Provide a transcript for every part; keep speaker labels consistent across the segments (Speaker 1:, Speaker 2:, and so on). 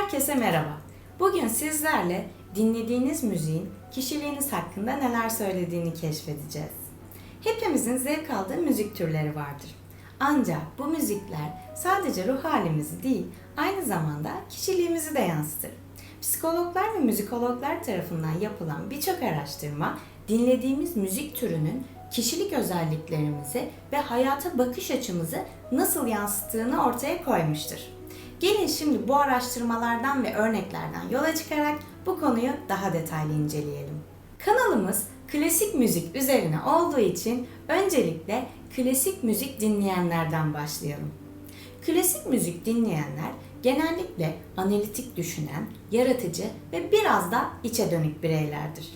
Speaker 1: Herkese merhaba. Bugün sizlerle dinlediğiniz müziğin kişiliğiniz hakkında neler söylediğini keşfedeceğiz. Hepimizin zevk aldığı müzik türleri vardır. Ancak bu müzikler sadece ruh halimizi değil, aynı zamanda kişiliğimizi de yansıtır. Psikologlar ve müzikologlar tarafından yapılan birçok araştırma dinlediğimiz müzik türünün kişilik özelliklerimizi ve hayata bakış açımızı nasıl yansıttığını ortaya koymuştur. Gelin şimdi bu araştırmalardan ve örneklerden yola çıkarak bu konuyu daha detaylı inceleyelim. Kanalımız klasik müzik üzerine olduğu için öncelikle klasik müzik dinleyenlerden başlayalım. Klasik müzik dinleyenler genellikle analitik düşünen, yaratıcı ve biraz da içe dönük bireylerdir.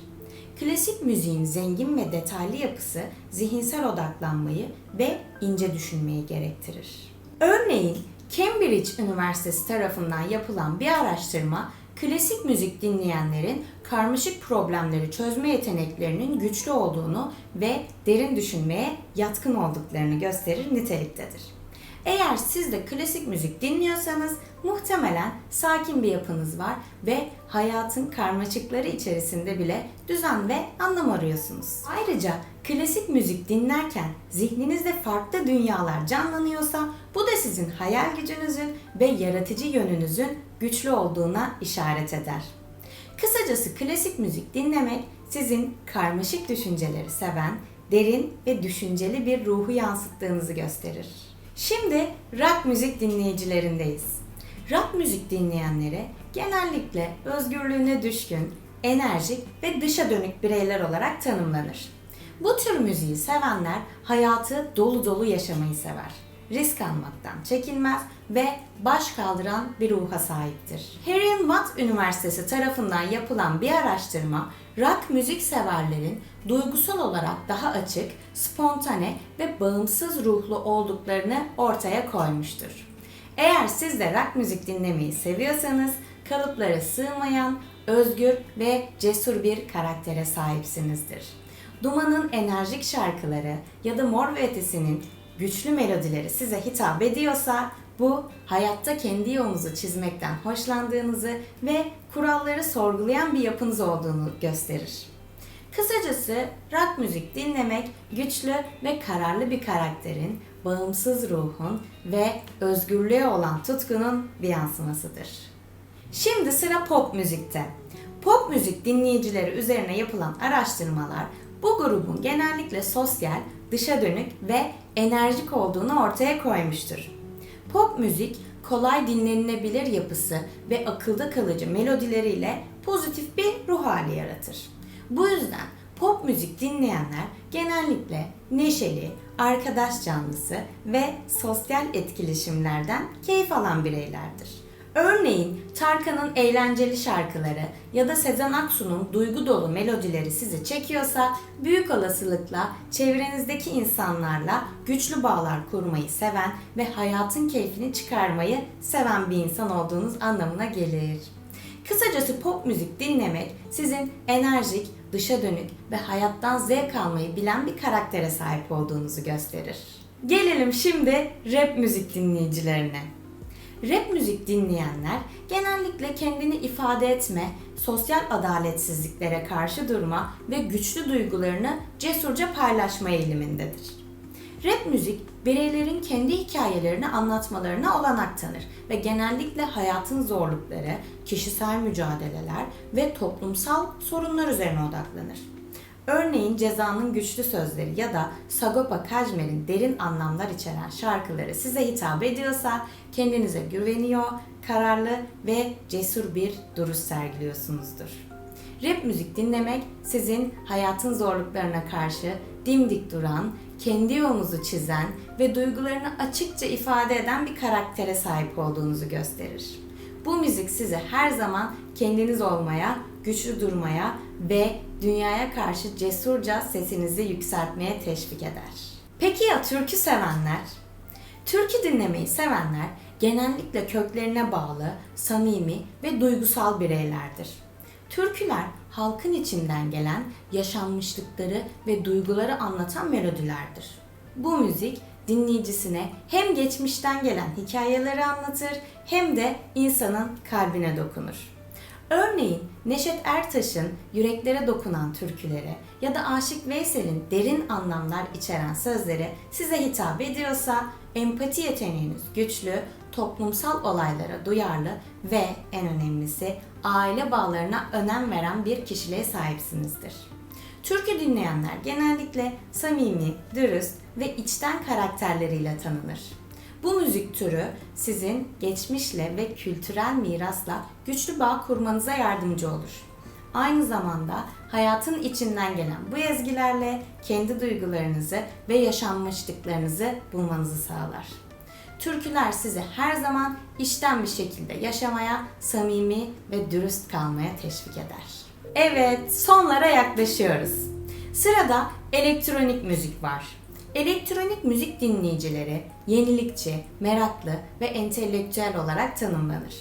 Speaker 1: Klasik müziğin zengin ve detaylı yapısı zihinsel odaklanmayı ve ince düşünmeyi gerektirir. Örneğin Cambridge Üniversitesi tarafından yapılan bir araştırma klasik müzik dinleyenlerin karmaşık problemleri çözme yeteneklerinin güçlü olduğunu ve derin düşünmeye yatkın olduklarını gösterir niteliktedir. Eğer siz de klasik müzik dinliyorsanız muhtemelen sakin bir yapınız var ve hayatın karmaşıkları içerisinde bile düzen ve anlam arıyorsunuz. Ayrıca klasik müzik dinlerken zihninizde farklı dünyalar canlanıyorsa bu da sizin hayal gücünüzün ve yaratıcı yönünüzün güçlü olduğuna işaret eder. Kısacası klasik müzik dinlemek sizin karmaşık düşünceleri seven, derin ve düşünceli bir ruhu yansıttığınızı gösterir. Şimdi rock müzik dinleyicilerindeyiz. Rock müzik dinleyenlere genellikle özgürlüğüne düşkün, enerjik ve dışa dönük bireyler olarak tanımlanır. Bu tür müziği sevenler hayatı dolu dolu yaşamayı sever. Risk almaktan çekinmez ve baş kaldıran bir ruha sahiptir. Harriet Watt Üniversitesi tarafından yapılan bir araştırma, rock müzik severlerin duygusal olarak daha açık, spontane ve bağımsız ruhlu olduklarını ortaya koymuştur. Eğer siz de rock müzik dinlemeyi seviyorsanız kalıplara sığmayan, özgür ve cesur bir karaktere sahipsinizdir. Duman'ın enerjik şarkıları ya da Mor ve Ötesi'nin güçlü melodileri size hitap ediyorsa bu hayatta kendi yolunuzu çizmekten hoşlandığınızı ve kuralları sorgulayan bir yapınız olduğunu gösterir. Kısacası rock müzik dinlemek güçlü ve kararlı bir karakterin, bağımsız ruhun ve özgürlüğe olan tutkunun bir yansımasıdır. Şimdi sıra pop müzikte. Pop müzik dinleyicileri üzerine yapılan araştırmalar bu grubun genellikle sosyal, dışa dönük ve enerjik olduğunu ortaya koymuştur. Pop müzik kolay dinlenilebilir yapısı ve akılda kalıcı melodileriyle pozitif bir ruh hali yaratır. Bu yüzden pop müzik dinleyenler genellikle neşeli, arkadaş canlısı ve sosyal etkileşimlerden keyif alan bireylerdir. Örneğin Tarkan'ın eğlenceli şarkıları ya da Sezen Aksu'nun duygu dolu melodileri sizi çekiyorsa büyük olasılıkla çevrenizdeki insanlarla güçlü bağlar kurmayı seven ve hayatın keyfini çıkarmayı seven bir insan olduğunuz anlamına gelir. Kısacası pop müzik dinlemek sizin enerjik, dışa dönük ve hayattan zevk almayı bilen bir karaktere sahip olduğunuzu gösterir. Gelelim şimdi rap müzik dinleyicilerine. Rap müzik dinleyenler genellikle kendini ifade etme, sosyal adaletsizliklere karşı durma ve güçlü duygularını cesurca paylaşma eğilimindedir. Rap müzik bireylerin kendi hikayelerini anlatmalarına olanak tanır ve genellikle hayatın zorlukları, kişisel mücadeleler ve toplumsal sorunlar üzerine odaklanır. Örneğin Ceza'nın güçlü sözleri ya da Sagopa Kajmer'in derin anlamlar içeren şarkıları size hitap ediyorsa kendinize güveniyor, kararlı ve cesur bir duruş sergiliyorsunuzdur. Rap müzik dinlemek sizin hayatın zorluklarına karşı dimdik duran, kendi yolunuzu çizen ve duygularını açıkça ifade eden bir karaktere sahip olduğunuzu gösterir. Bu müzik sizi her zaman kendiniz olmaya, güçlü durmaya ve dünyaya karşı cesurca sesinizi yükseltmeye teşvik eder. Peki ya türkü sevenler? Türkü dinlemeyi sevenler genellikle köklerine bağlı, samimi ve duygusal bireylerdir. Türküler halkın içinden gelen yaşanmışlıkları ve duyguları anlatan melodilerdir. Bu müzik dinleyicisine hem geçmişten gelen hikayeleri anlatır hem de insanın kalbine dokunur. Örneğin Neşet Ertaş'ın yüreklere dokunan türküleri ya da Aşık Veysel'in derin anlamlar içeren sözleri size hitap ediyorsa empati yeteneğiniz güçlü, toplumsal olaylara duyarlı ve en önemlisi aile bağlarına önem veren bir kişiliğe sahipsinizdir. Türkü dinleyenler genellikle samimi, dürüst ve içten karakterleriyle tanınır. Bu müzik türü sizin geçmişle ve kültürel mirasla güçlü bağ kurmanıza yardımcı olur. Aynı zamanda hayatın içinden gelen bu ezgilerle kendi duygularınızı ve yaşanmışlıklarınızı bulmanızı sağlar. Türküler sizi her zaman içten bir şekilde yaşamaya, samimi ve dürüst kalmaya teşvik eder. Evet, sonlara yaklaşıyoruz. Sırada elektronik müzik var. Elektronik müzik dinleyicileri yenilikçi, meraklı ve entelektüel olarak tanımlanır.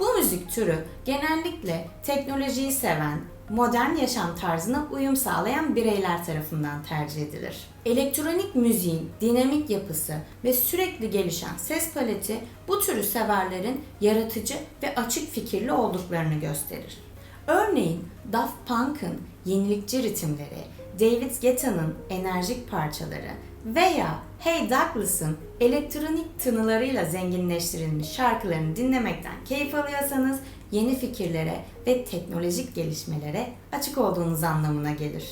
Speaker 1: Bu müzik türü genellikle teknolojiyi seven, modern yaşam tarzına uyum sağlayan bireyler tarafından tercih edilir. Elektronik müziğin dinamik yapısı ve sürekli gelişen ses paleti bu türü severlerin yaratıcı ve açık fikirli olduklarını gösterir. Örneğin Daft Punk'ın yenilikçi ritimleri, David Guetta'nın enerjik parçaları veya Hey Douglas'ın elektronik tınılarıyla zenginleştirilmiş şarkılarını dinlemekten keyif alıyorsanız yeni fikirlere ve teknolojik gelişmelere açık olduğunuz anlamına gelir.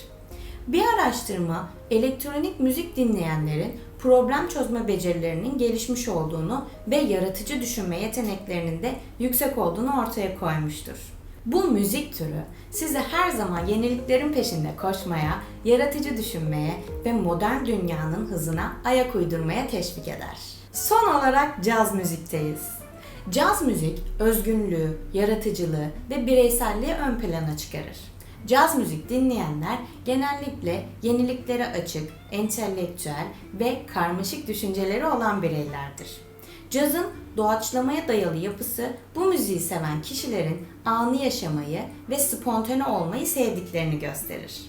Speaker 1: Bir araştırma elektronik müzik dinleyenlerin problem çözme becerilerinin gelişmiş olduğunu ve yaratıcı düşünme yeteneklerinin de yüksek olduğunu ortaya koymuştur. Bu müzik türü sizi her zaman yeniliklerin peşinde koşmaya, yaratıcı düşünmeye ve modern dünyanın hızına ayak uydurmaya teşvik eder. Son olarak caz müzikteyiz. Caz müzik özgünlüğü, yaratıcılığı ve bireyselliği ön plana çıkarır. Caz müzik dinleyenler genellikle yeniliklere açık, entelektüel ve karmaşık düşünceleri olan bireylerdir. Cazın doğaçlamaya dayalı yapısı bu müziği seven kişilerin anı yaşamayı ve spontane olmayı sevdiklerini gösterir.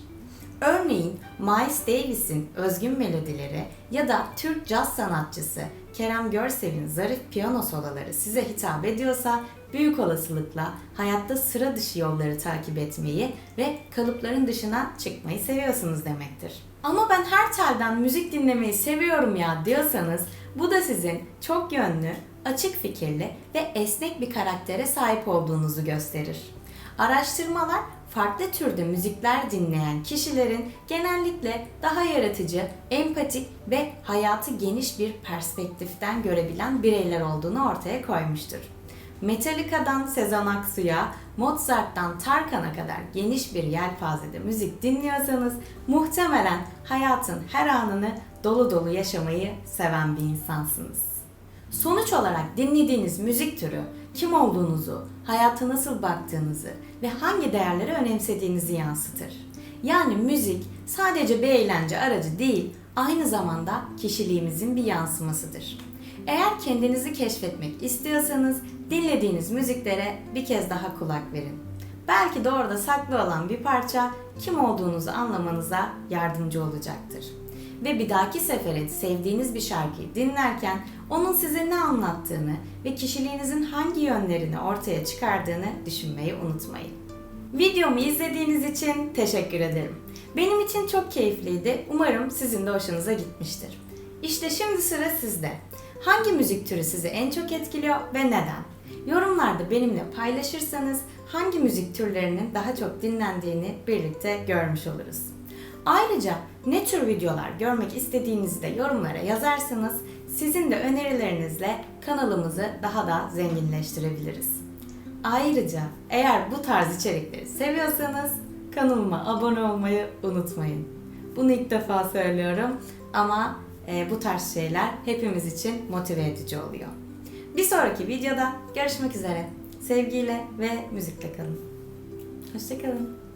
Speaker 1: Örneğin Miles Davis'in özgün melodileri ya da Türk caz sanatçısı Kerem Görsev'in zarif piyano soloları size hitap ediyorsa büyük olasılıkla hayatta sıra dışı yolları takip etmeyi ve kalıpların dışına çıkmayı seviyorsunuz demektir. Ama ben her telden müzik dinlemeyi seviyorum ya diyorsanız bu da sizin çok yönlü, açık fikirli ve esnek bir karaktere sahip olduğunuzu gösterir. Araştırmalar farklı türde müzikler dinleyen kişilerin genellikle daha yaratıcı, empatik ve hayatı geniş bir perspektiften görebilen bireyler olduğunu ortaya koymuştur. Metallica'dan Sezen Aksu'ya, Mozart'tan Tarkan'a kadar geniş bir yelpazede müzik dinliyorsanız muhtemelen hayatın her anını dolu dolu yaşamayı seven bir insansınız. Sonuç olarak dinlediğiniz müzik türü kim olduğunuzu, hayata nasıl baktığınızı ve hangi değerleri önemsediğinizi yansıtır. Yani müzik sadece bir eğlence aracı değil, aynı zamanda kişiliğimizin bir yansımasıdır. Eğer kendinizi keşfetmek istiyorsanız dinlediğiniz müziklere bir kez daha kulak verin. Belki de orada saklı olan bir parça kim olduğunuzu anlamanıza yardımcı olacaktır. Ve bir dahaki sefere sevdiğiniz bir şarkıyı dinlerken onun size ne anlattığını ve kişiliğinizin hangi yönlerini ortaya çıkardığını düşünmeyi unutmayın. Videomu izlediğiniz için teşekkür ederim. Benim için çok keyifliydi. Umarım sizin de hoşunuza gitmiştir. İşte şimdi sıra sizde. Hangi müzik türü sizi en çok etkiliyor ve neden? Yorumlarda benimle paylaşırsanız hangi müzik türlerinin daha çok dinlendiğini birlikte görmüş oluruz. Ayrıca ne tür videolar görmek istediğinizi de yorumlara yazarsanız sizin de önerilerinizle kanalımızı daha da zenginleştirebiliriz. Ayrıca eğer bu tarz içerikleri seviyorsanız kanalıma abone olmayı unutmayın. Bunu ilk defa söylüyorum ama e, bu tarz şeyler hepimiz için motive edici oluyor. Bir sonraki videoda görüşmek üzere. Sevgiyle ve müzikle kalın. Hoşçakalın.